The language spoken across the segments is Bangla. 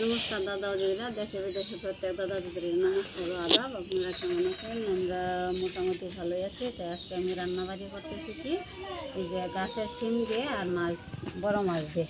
নমস্কার দাদা দিদিরা, দেশে বিদেশে প্রত্যেক দাদা দিদির নমস্কার আদাব। আপনারা কেমন আছেন? আমরা মোটামুটি ভালোই আছি। তাই আজকে আমি রান্নাবাড়ি করতেছি কি? এই যে গাছের শিম দিয়ে আর মাছ, বড় মাছ দিয়ে।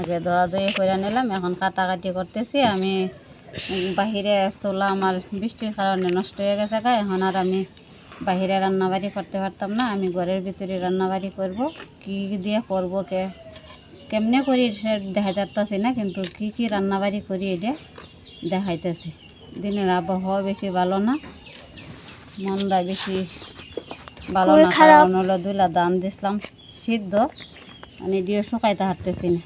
আগে দোয়া দই করে নিলাম, এখন কাটাকাটি করতেছি। আমি বাহিরে চুলা আমার বৃষ্টির কারণে নষ্ট হয়ে গেছে গা, এখন আর আমি বাহিরে রান্নাবাড়ি করতে পারতাম না। আমি ঘরের ভিতরে রান্নাবাড়ি করব, কি দিয়ে করব কে কেমনে করি সে দেখা যাচ্ছে না কিন্তু কি কি রান্নাবাড়ি করি এটা দেখাইতেছি। দিনের আবহাওয়া বেশি ভালো না মনটা বেশি ভালো না খারাপ। কারণ হলো দুইলা দাম দিছিলাম সিদ্ধ মানে দিয়ে শুকাইতে হারতেছি না।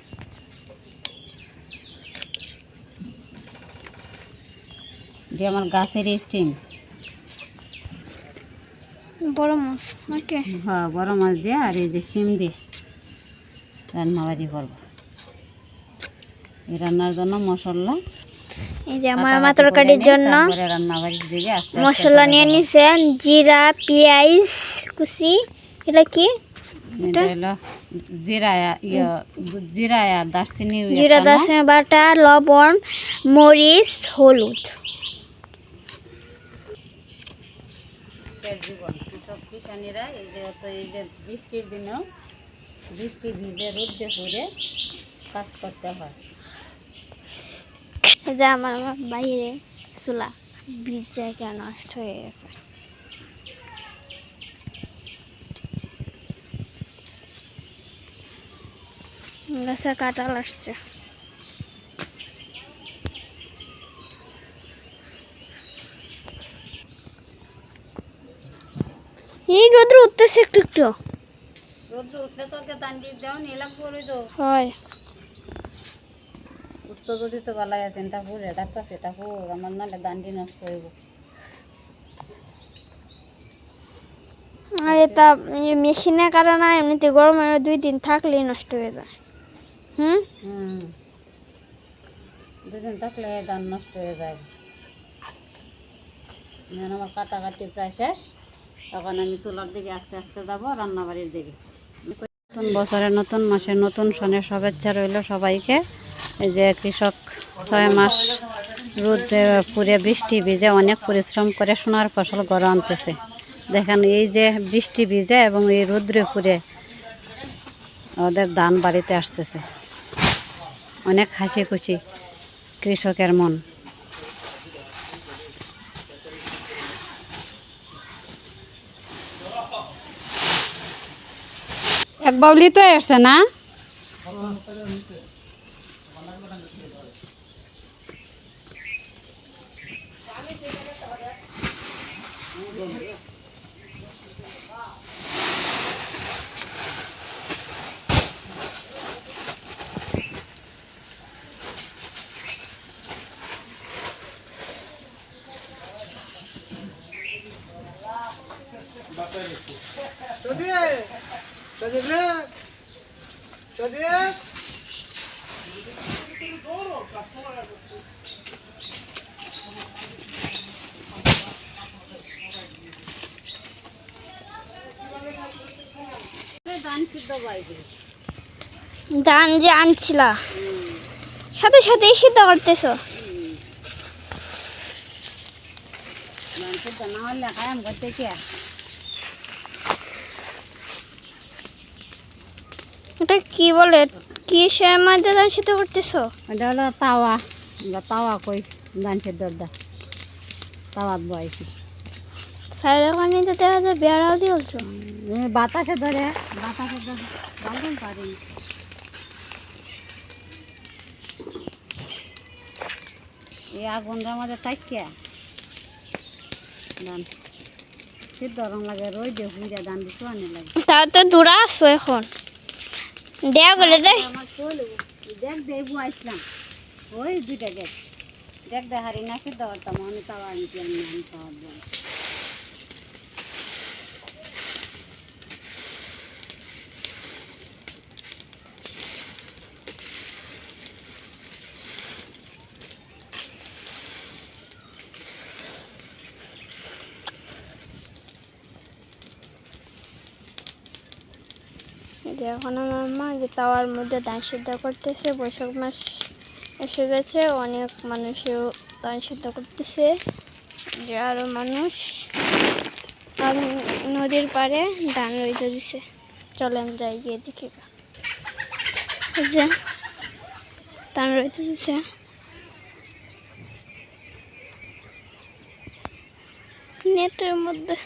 যে আমার গাছের স্টিম বড় মাছ হ্যাঁ বড় মাছ দিয়ে আর এই যে শিম দিয়ে। রান্নাবাড়ি করব। এই রান্নার জন্য মশলা এই যে আমার করে তরকারির জন্য মশলা নিয়ে নিছেন জিরা পেঁয়াজ কুচি এটা কি? জিরা ইয়ে জিরা দারচিনি জিরা দারচিনি বাটা লবণ মরিচ হলুদ। জীবন কিষানিরা এই যে এই যে বৃষ্টির দিনেও বৃষ্টি ভিজে রোদ্রে পড়ে কাজ করতে হয়। যে আমার বাইরে চুলা বীজ জায়গা নষ্ট হয়ে গেছে। গাছে কাটাল আসছে। এই রোদ্র উঠতেছে একটু একটু। রোদ্র উঠলে তোকে দান্ডি দেও নিলাম করে তো। হয়। উঠতো যদি তো ভালো আছে এটা পুরে ডাক্তার সেটা পুর আমার নাহলে দান্ডি নষ্ট হইব। আর এটা মেশিনের কারণে এমনিতে গরমে দুই দিন থাকলেই নষ্ট হয়ে যায়। হুম? হুম। দুদিন থাকলে ধান নষ্ট হয়ে যায়। আমার কাটাকাটি প্রায় শেষ। তখন আমি চুলার দিকে আস্তে আস্তে যাব রান্নাবাড়ির দিকে। নতুন বছরে, নতুন মাসে, নতুন সনের শুভেচ্ছা রইল সবাইকে। এই যে কৃষক ছয় মাস রোদে পুরে বৃষ্টি ভিজে অনেক পরিশ্রম করে সোনার ফসল গড়ে আনতেছে। দেখেন, এই যে বৃষ্টি ভিজে এবং এই রোদ্রে পুরে ওদের ধান বাড়িতে আসতেছে। অনেক হাসি খুশি কৃষকের মন। এক বাউলি তো আসছে না? বাইরে ধান যে আনছিলা। সাথে সাথে সিদ্ধ করতেছ না হলে কায়াম করতে কি এটা কি বলে? কি সে মধ্যে ধান সিদ্ধ করতেছ? এটা হলো তাওয়া। আমরা তাওয়া কই? ধান সিদ্ধর দা তাওয়াত বয়েছি সাইডে পানি তো দেখা যায় বেড়াও দিয়েছ এই বাতাসে ধরে। বাতাসে ধরে। বাঁধন পারি এই আগুনটার মধ্যে থাকিয়া ধান সিদ্ধ লাগে রই দিয়ে হুইরা ধান দিতে আনে লাগে। তাও তো দূরা আসো এখন। দেয়া গেলে দে। দেখ দেখব আসলাম। ওই দুইটা গেট দেখ দে হারি না সিদ্ধ করতাম আমি তাওয়া আনতে আমি আমি যে এখন আমার মা যে তাওয়ার মধ্যে ধান সিদ্ধ করতেছে, বৈশাখ মাস এসে গেছে, অনেক মানুষও ধান সিদ্ধ করতেছে, যে আরও মানুষ আর নদীর পাড়ে ধান রইতে দিছে। চলেন যাই গিয়ে দেখি। যে ধান রইতে দিছে। নেটের মধ্যে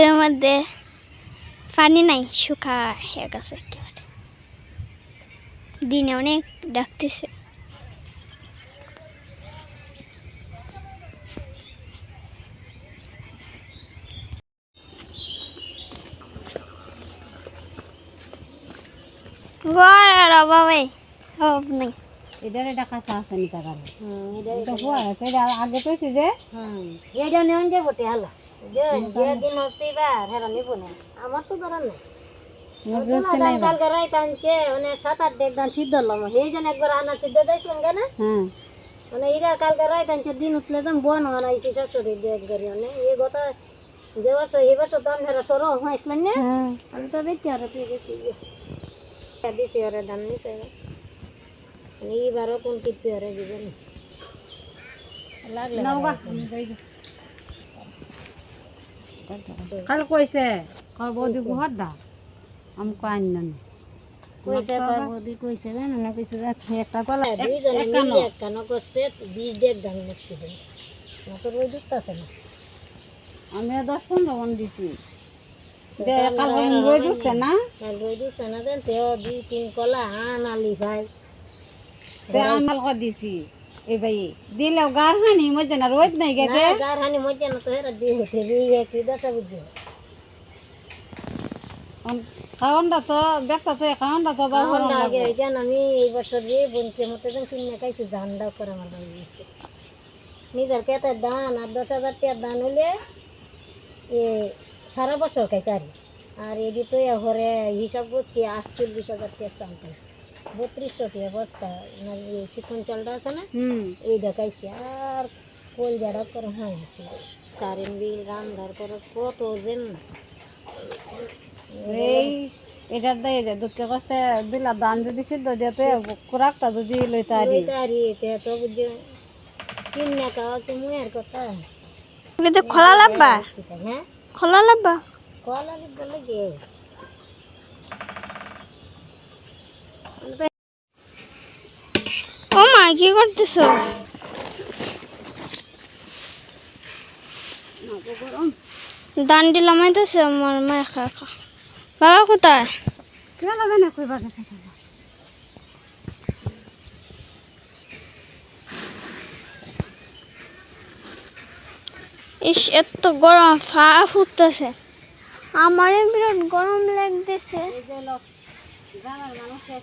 নদীর মধ্যে পানি নাই শুকা হয়ে গেছে একেবারে। দিনে অনেক ডাকতেছে। গড়ের অভাবে অভাব নেই। এটার এটা কাঁচা আছে। হুয়া আগে কইছি যে। হুম এটা নিয়ে যে বটে দিন আমার তো ধরার নেই। কালকে রাইত আনছে মানে সাত আট ডেক ধান সিদ্ধ হলাম সেই জন্য একবার আনা সিদ্ধ দিয়েছিলাম কেন হ্যাঁ। মানে এরা কালকে রাইত আনছে দিন উঠলে যাম বন আনাইছি শাশুড়ি দিয়ে একবারই। মানে এই কথা যে বছর এই বছর দাম হেরা সরো হয়েছিলেন না? হ্যাঁ। আমি তো বেঁচে আর তুই গেছি দিছি ওরা ধান নিছে মানে এইবারও কোন টিপি ওরা দিবেন লাগলে কাল কইছে কর বৌদি গুহার দা। কইছে কয় বৌদি কইছে জানো না কইছে যে একটা কলা দুইজনে মিলে একখানো করছে বিশ ডেক ধান মুক্তি দেন মতো রই দুটতাছে না? আমি দশ পনেরো মন দিছি। কাল উঠছে না। কাল রই দিছে না দেন তেও দুই তিন কলা হান আলি ভাই। তে দিছি। এই ভাই দিলেও গার হানি মধ্যে না রোদ নাই গেছে না গার হানি মজা না তো হেরা দিয়ে হতে বিয়ে কি দশা বুঝি খাওয়ানটা তো ব্যস্ত তো খাওয়ানটা তো বাবু আমরা আগে হইছেন আমি এই বছর যে বনকে মতো যেন কিনে খাইছি ধান দাও করে আমার বাড়ি নিজের কেতের ধান আর দশ হাজার টাকার ধান হলে এ সারা বছর খাইতে পারি আর এদি তো ঘরে হিসাব করছি আটচল্লিশ হাজার টাকা চাল খাইছি বত্রিশশো টাকা বস্তা না এই চিকন চালটা আছে না? হুম। এইটা খাইছি আর কোল জাড়া করে হয়েছে কারেন্ট বিল রান্নার করে কত যেন। এই এটার দাই যে দুঃখে কষ্টে দিলা দান যদি সিদ্ধ দিয়ে তো কুরাকটা যদি লইতে আরি তারি তে তো বুঝে কিনে খাওয়া কি মুয়ের কথা। এটা খোলা লাভবা হ্যাঁ? খোলা লাভবা কলা বলে গে ও মা কি করতেছ? দান্ডি লামাইতেছে আমার মা একা একা বাবা কোথায়? লাগে না ইস এত গরম ফা ফুটতেছে। আমারে বিরাট গরম লাগতেছে। মানুষের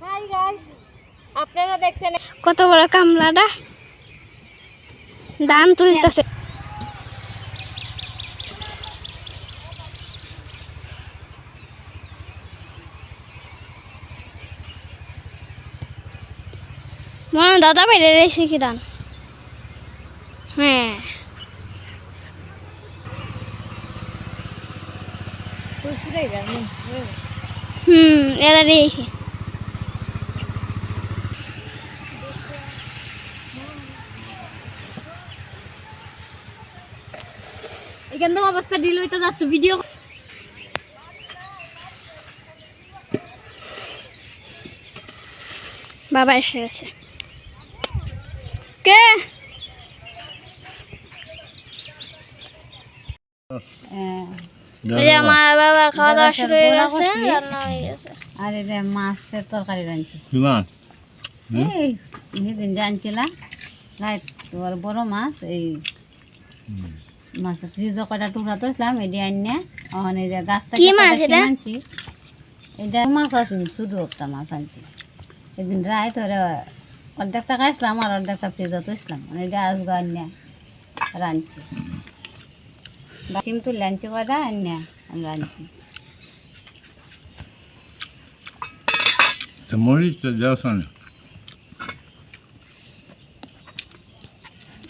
হাই গাইস আপনারা দেখছেন কত বড় কামলাটা? ধান তুলতেছে। মনে দাদা বাইরে রয়েছে কি ধান হুম, এরা রয়েছে। এখান থেকে অবস্থা ডিল হইতে যাচ্ছে ভিডিও বাবা এসে গেছে। কে? হ্যাঁ। আমার বাবা খাওয়া দাওয়া শুরু হয়ে গেছে রান্না হয়ে গেছে। আর এই যে মাছের তরকারি রাঁধছি। বিমান এই সেদিন জানছিলাম রাত তোমার বড় মাছ এই মাছ ফ্রিজও কটা টুকরা এটি আনিয়ে যে গাছ থেকে মাছ এটা? আনছি এটা মাছ আছে শুধু একটা মাছ আনছি। এদিন রায় ধরে অর্ধেকটা খাইছিলাম আর অর্ধেকটা ফ্রিজও তোসলাম মানে এটা আনিয়ে রাঁধছি। ডিম তুলে আনছি কটা আনিয়ে রাঁধছি তো মরিচ তো যাওয়া না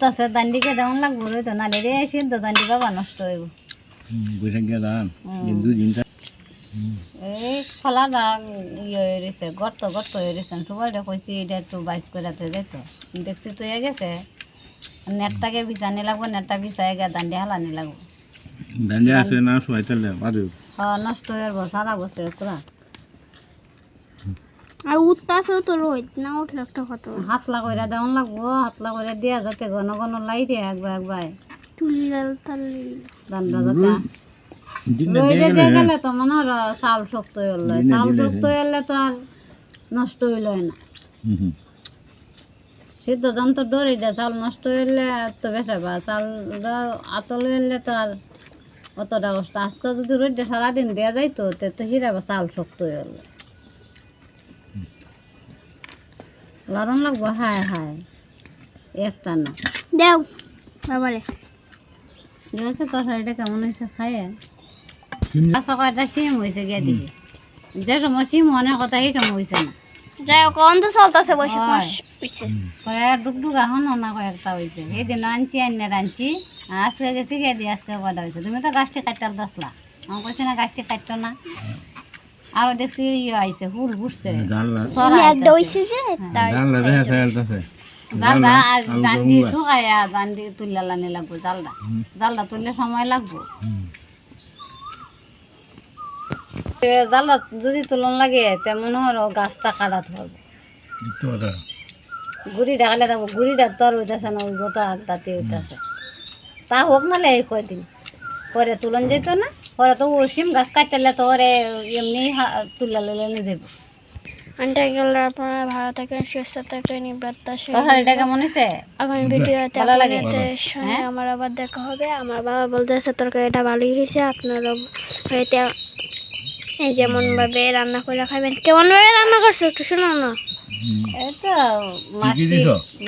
তাছে দান্ডিকে দেওয়ান লাগবো রইতো না রে সিদ্ধ দান্ডি বাবা নষ্ট হইব। দুদিন এই ফলাটা ইয়ে হয়ে রয়েছে গর্ত গর্ত হয়ে রয়েছে সবাইটা কইছি এটা একটু বাইস করাতে যেত দেখছি তো গেছে নেটটাকে বিছানি লাগবো নেটটা বিছাই গিয়ে দান্ডি হালানি লাগবো আসে না সবাই তাহলে বাদে হ নষ্ট হয়ে যাব সারা বছরের পুরা। আর উত্তাসেও তো রোদ না উঠলে একটা কথা। হাতলা করে দেওয়ান লাগবো হাতলা করে দিয়া যাতে ঘন ঘন লাই দিয়ে একবার একবার। দান্ডা যাতে। দিয়ে গেলে তো মনে হয় চাল শক্ত হইল চাল শক্ত হইলে তো আর নষ্ট হইল না। সিদ্ধ চাল নষ্ট হইলে তো বেসে বা চাল আতল হইলে তো আর অতটা কষ্ট আজকে যদি রোদে সারাদিন দেওয়া যাইতো তে তো হিরা বা চাল শক্ত হয়ে গেল। লারণ লাগবো? হায় হায়। একটা না। দেও বাবারে। গেছে তোর শাড়িটা কেমন হয়েছে খায় সিম- আচ্ছা সিম হয়েছে গিয়ে দিকে যে সময় সিম অনেক কথা এই সময় হয়েছে না। যাই হোক অন্ত চলতেছে বৈশাখ। মাস হইছে। পরে ডুকডুক এখন না কয়েকটা হয়েছে সেদিন আনছি আনিয়ে আনছি আজকে গেছি খেয়ে দিয়ে আজকে কটা হয়েছে তুমি তো গাছটি কাটতে দাসলা। আমি কইছি না গাছটি কাটতো না। আরও দেখছি ইয়ে আইছে হুল ঘুরছে জানলা সরা যে তার জানলা রেখে ফেলতেছে। জালটা আজ দান্ডি ঠুকাইয়া দান্ডি তুললে লাগবো জালটা জালটা তুললে সময় লাগবো। জালটা যদি তুলন লাগে তেমন হলো গাছটা কাটাতে হবে গুড়ি ডাকালে থাকব গুড়িটা তো আর হইতেছে না ওই গত আগটাতে হইতেছে তা হোক নালে এই কয়দিন। পরে তুলন যেত না পরে তো ও সিম গাছ কাটলে তো ওরে এমনি তুলে লইলে নিয়ে যাব আন্টা গেল আপনারা ভালো থাকেন সুস্থ থাকেন তোর শাড়িটা কেমন হয়েছে আগামী ভিডিওতে ভালো লাগে? আপনাদের সঙ্গে আমার আবার দেখা হবে। আমার বাবা বলতেছে তরকারিটা ভালোই হয়েছে আপনারা হয়তো এই যেমন ভাবে রান্না করে খাবেন। কেমন ভাবে রান্না করছ একটু শোনো না। এই তো মাছটি?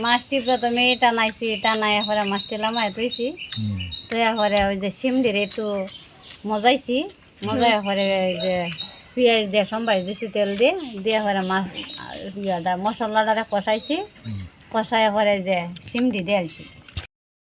মাছটি প্রথমে টানাইছি টানাই পরে মাছটি লামাই তুইছি তুই পরে ওই যে সিমডির একটু মজাইছি। মজাই পরে ওই যে পেঁয়াজ দিয়ে সম্বাই দিছি তেল দিয়ে। দিয়ে পরে মাছ ইয়াটা মশলাটা কষাইছি। কষাই পরে যে সিমডি দিয়েছি